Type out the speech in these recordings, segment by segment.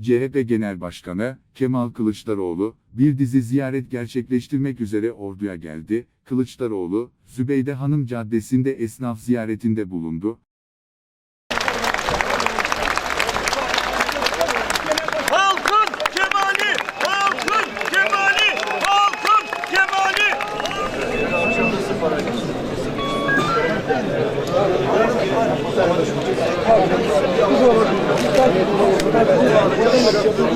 CHP Genel Başkanı, Kemal Kılıçdaroğlu, bir dizi ziyaret gerçekleştirmek üzere orduya geldi. Kılıçdaroğlu, Zübeyde Hanım Caddesi'nde esnaf ziyaretinde bulundu. Çok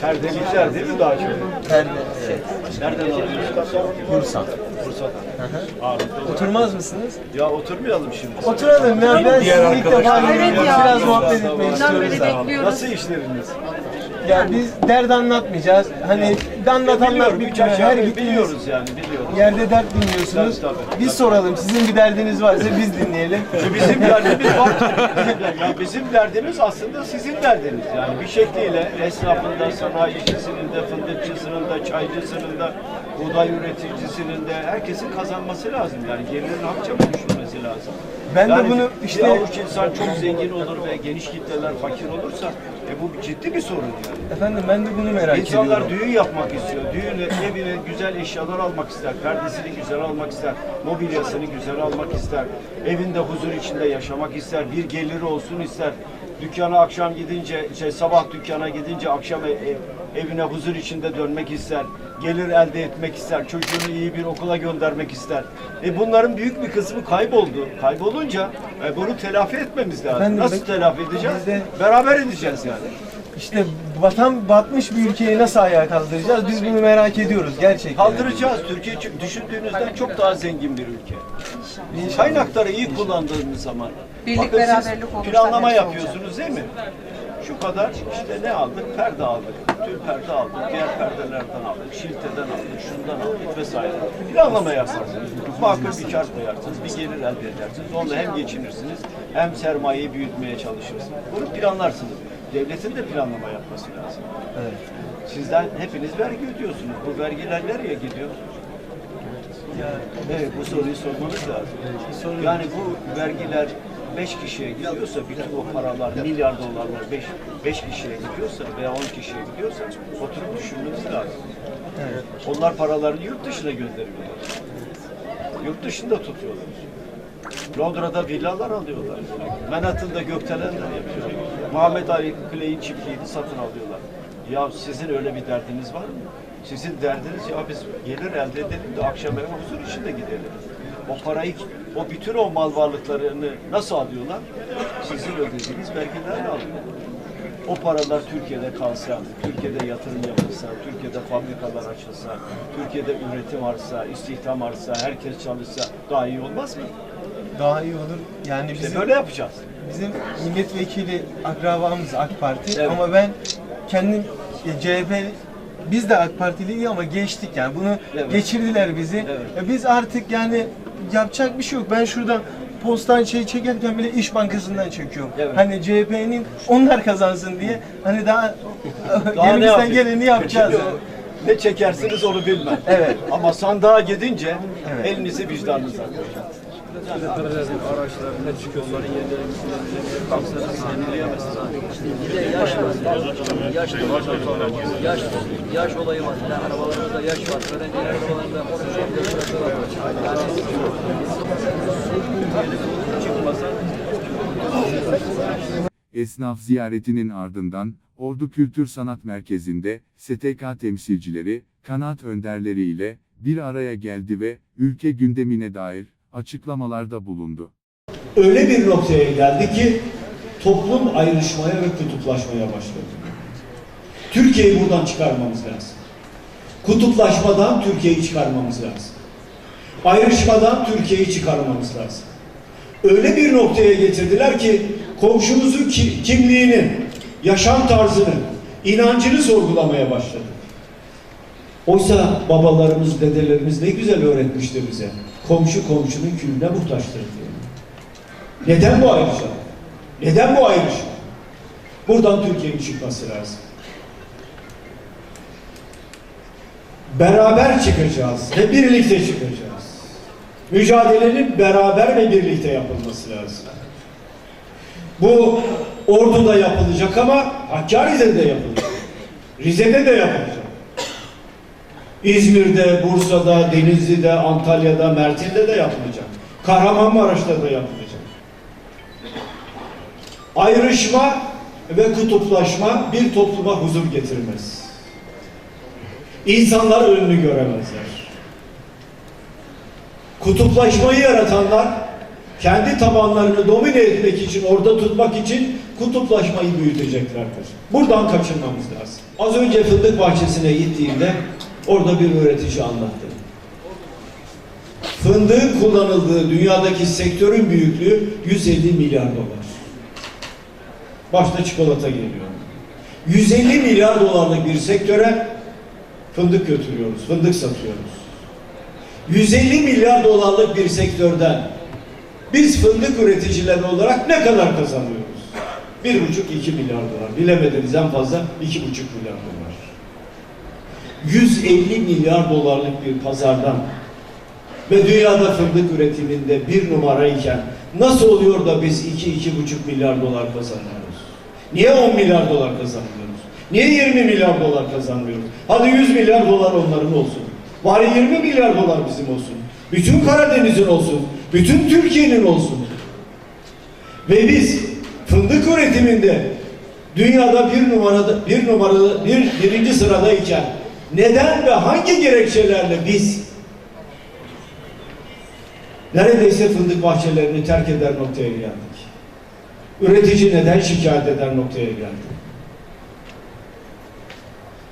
Perdelikler değil mi daha çok? Nereden alıyorsunuz? Bursa. Ağırlıklı. Oturmaz mısınız? Ya oturmayalım şimdi. Oturalım ya. Ben sizi ilk defa Evet görüyorum. ya. Biraz muhabbet etmek Bundan beri bekliyoruz. Nasıl işleriniz? Ya biz dert anlatmayacağız. Hani de anlatanlar bitmiyor. aşağı Her gittiğiniz biliyoruz yani biliyoruz. yerde dert dinliyorsunuz. Tabii, tabii. Biz soralım. Sizin bir derdiniz varsa biz dinleyelim. Bizim derdimiz var. ya bizim derdimiz aslında sizin derdiniz. Yani bir şekliyle esnafında, sanayicisinin de, fındıkçısının da, çaycısının da, buğday üreticisinin de herkesin kazanması lazım. Yani gelirin hakça düşürmesi lazım. Ben de yani bunu bir işte- avuç insan çok zengin olur ve geniş kitleler fakir olursa e bu ciddi bir sorun yani. Efendim ben de bunu merak İnsanlar ediyorum. düğün yapmak istiyor. Düğün evine güzel eşyalar almak ister. Perdesini güzel almak ister. Mobilyasını güzel almak ister. Evinde huzur içinde yaşamak ister. Bir geliri olsun ister. Dükkana akşam gidince, şey sabah dükkana gidince akşam ev- ev- evine huzur içinde dönmek ister. Gelir elde etmek ister. Çocuğunu iyi bir okula göndermek ister. E bunların büyük bir kısmı kayboldu. Kaybolunca e, bunu telafi etmemiz lazım. Efendim, Nasıl telafi edeceğiz? de- Beraber edeceğiz yani. İşte vatan batmış bir ülkeyi nasıl ayağa kaldıracağız? Biz bunu merak ediyoruz gerçekten. Kaldıracağız. Türkiye çünkü düşündüğünüzden çok daha zengin bir ülke. Kaynakları iyi kullandığımız zaman. Birlik, bakın siz beraberlik olursa planlama yapıyorsunuz değil mi? Şu kadar işte ne aldık? Perde aldık. Tül perde aldık. Diğer perdelerden aldık. Şilteden aldık. Şundan aldık vesaire. Planlama yaparsınız. Makul bir kar koyarsınız. Bir gelir elde edersiniz. Onunla hem geçinirsiniz hem sermayeyi büyütmeye çalışırsınız. Bunu planlarsınız. Devletin de planlama yapması lazım. Evet. Sizden hepiniz vergi ödüyorsunuz. Bu vergiler nereye gidiyor? Evet, bu soruyu sormanız lazım. Yani bu vergiler 5 kişiye gidiyorsa, bütün o paralar, milyar dolarlar 5 5 kişiye gidiyorsa veya 10 kişiye gidiyorsa oturup düşünmeniz lazım. Onlar paralarını yurt dışına gönderiyorlar. Yurt dışında tutuyorlar. Londra'da villalar alıyorlar. Manhattan'da gökdelenler yapıyorlar. Muhammed Ali Clay'in çiftliğini satın alıyorlar. Ya sizin öyle bir derdiniz var mı? Sizin derdiniz ya biz gelir elde edelim de akşam eve huzur içinde gidelim. O parayı, o bütün o mal varlıklarını nasıl alıyorlar? Sizin ödediğiniz vergilerle alıyorlar. O paralar Türkiye'de kalsa, Türkiye'de yatırım yapılsa, Türkiye'de fabrikalar açılsa, Türkiye'de üretim artsa, istihdam artsa, herkes çalışsa daha iyi olmaz mı? Daha iyi olur. Yani İşte bizim böyle yapacağız. Bizim milletvekili akrabamız AK Parti Evet. ama ben kendim e, CHP biz de AK Partiliydik ama geçtik yani bunu Evet. geçirdiler bizi. Evet. E, Biz artık yani yapacak bir şey yok. Ben şuradan postan şey çekerken bile İş Bankası'ndan çekiyorum. Evet. Hani CHP'nin onlar kazansın diye hani daha, Daha ne elimizden geleni yapacağız. Çünkü Ne çekersiniz onu bilmem. Evet. Ama sandığa gidince Evet. elinizi vicdanınıza koyun. Bir de yaş var. Yaş, yaş, yaş olayı var. Yani arabalarımızda yaş var. Öğrenciler arabalarında 13 yaşında var. Yani Çıkmasa Esnaf ziyaretinin ardından, Ordu Kültür Sanat Merkezi'nde, STK temsilcileri, kanaat önderleri ile bir araya geldi ve ülke gündemine dair açıklamalarda bulundu. öyle bir noktaya geldi ki toplum ayrışmaya ve kutuplaşmaya başladı. Türkiye'yi buradan çıkarmamız lazım. Kutuplaşmadan Türkiye'yi çıkarmamız lazım. Ayrışmadan Türkiye'yi çıkarmamız lazım. Öyle bir noktaya getirdiler ki komşumuzun ki- kimliğini, yaşam tarzını, inancını sorgulamaya başladı. Oysa babalarımız, dedelerimiz ne güzel öğretmişti bize. Komşu komşunun külüne muhtaçtır diye. Neden bu ayrıcalık? Neden bu ayrışma? Buradan Türkiye'nin çıkması lazım. Beraber çıkacağız ve birlikte çıkacağız. Mücadelenin beraber ve birlikte yapılması lazım. Bu Ordu'da yapılacak ama Hakkari'de de yapılacak. Rize'de de yapılacak. İzmir'de, Bursa'da, Denizli'de, Antalya'da, Mersin'de de yapılacak. Kahramanmaraş'ta da yapılacak. Ayrışma ve kutuplaşma bir topluma huzur getirmez. İnsanlar önünü göremezler. Kutuplaşmayı yaratanlar kendi tabanlarını domine etmek için, orada tutmak için kutuplaşmayı büyüteceklerdir. Buradan kaçınmamız lazım. Az önce fındık bahçesine gittiğimde orada bir öğretici anlattı. Fındığın kullanıldığı dünyadaki sektörün büyüklüğü 150 milyar dolar. Başta çikolata geliyor. 150 milyar dolarlık bir sektöre fındık götürüyoruz, fındık satıyoruz. 150 milyar dolarlık bir sektörden biz fındık üreticileri olarak ne kadar kazanıyoruz? Bir buçuk iki milyar dolar. Bilemediniz en fazla iki buçuk milyar dolar. 150 milyar dolarlık bir pazardan ve dünyada fındık üretiminde bir numarayken nasıl oluyor da biz iki iki buçuk milyar dolar kazanıyoruz? Niye 10 milyar dolar kazanmıyoruz? Niye 20 milyar dolar kazanmıyoruz? Hadi 100 milyar dolar onların olsun. Bari 20 milyar dolar bizim olsun. Bütün Karadeniz'in olsun. Bütün Türkiye'nin olsun. Ve biz fındık üretiminde dünyada bir numarada bir numarada bir birinci sıradayken neden ve hangi gerekçelerle biz neredeyse fındık bahçelerini terk eder noktaya geldik? Üretici neden şikayet eder noktaya geldi?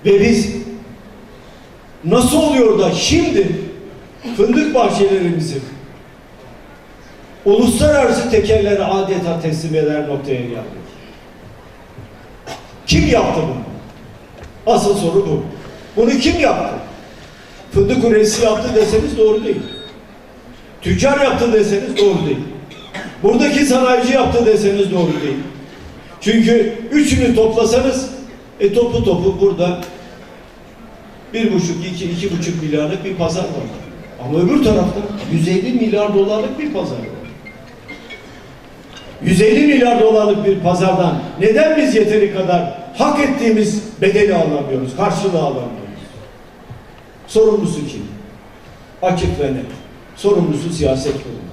Ve biz nasıl oluyor da şimdi fındık bahçelerimizi uluslararası tekerlere adeta teslim eder noktaya geldik. Kim yaptı bunu? Asıl soru bu. Bunu kim yaptı? Fındık üreticisi yaptı deseniz doğru değil. Tüccar yaptı deseniz doğru değil. Buradaki sanayici yaptı deseniz doğru değil. Çünkü üçünü toplasanız e topu topu burada bir buçuk, iki, iki buçuk milyarlık bir pazar var. Ama öbür tarafta 150 milyar dolarlık bir pazar var. 150 milyar dolarlık bir pazardan neden biz yeteri kadar hak ettiğimiz bedeli alamıyoruz, karşılığı alamıyoruz? Sorumlusu kim? Açık ve net. Sorumlusu siyaset kurulu.